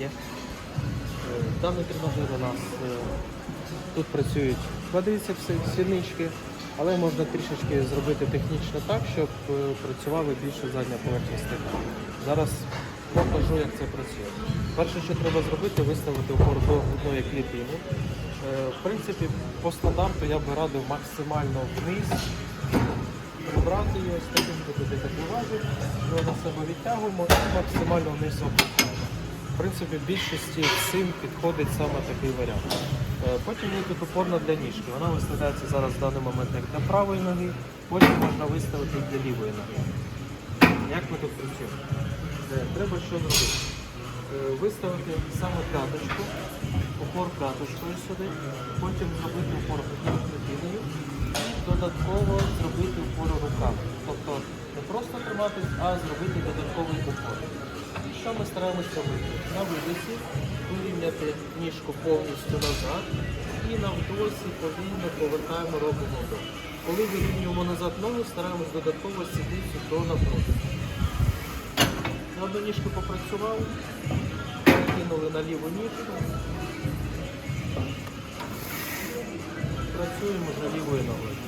Є. Е, Даний тренажер у нас е, тут працюють квадріцепси, сіднички, але можна трішечки зробити технічно так, щоб е, працювали більше задня поверхня стегна. Зараз покажу, як це працює. Перше, що треба зробити, виставити упор до грудної клітини. В принципі, по стандарту я би радив максимально вниз прибрати її ось таким туди так виважив, його на себе відтягуємо і максимально вниз опускаємо. В принципі, більшості цим підходить саме такий варіант. Е, Потім є тут опорна для ніжки. Вона виставляється зараз в даний момент як для правої ноги, потім можна виставити для лівої ноги. Як ми тут працюємо? Е, Треба що зробити? Е, Виставити саме п'яточку, опор п'яточкою сюди, потім зробити опор клітиною і додатково зробити опор руками. Тобто не просто триматись, а зробити додатковий опор. Що ми стараємось робити? На вилиці вирівняти ніжку повністю назад і на вдосі повільно повертаємо, робимо вдох. Коли вирівнюємо назад ногу, стараємось додатково сідницю до напруги. На одну ніжку попрацювали, перекинули на ліву ніжку. Працюємо вже лівою ногою.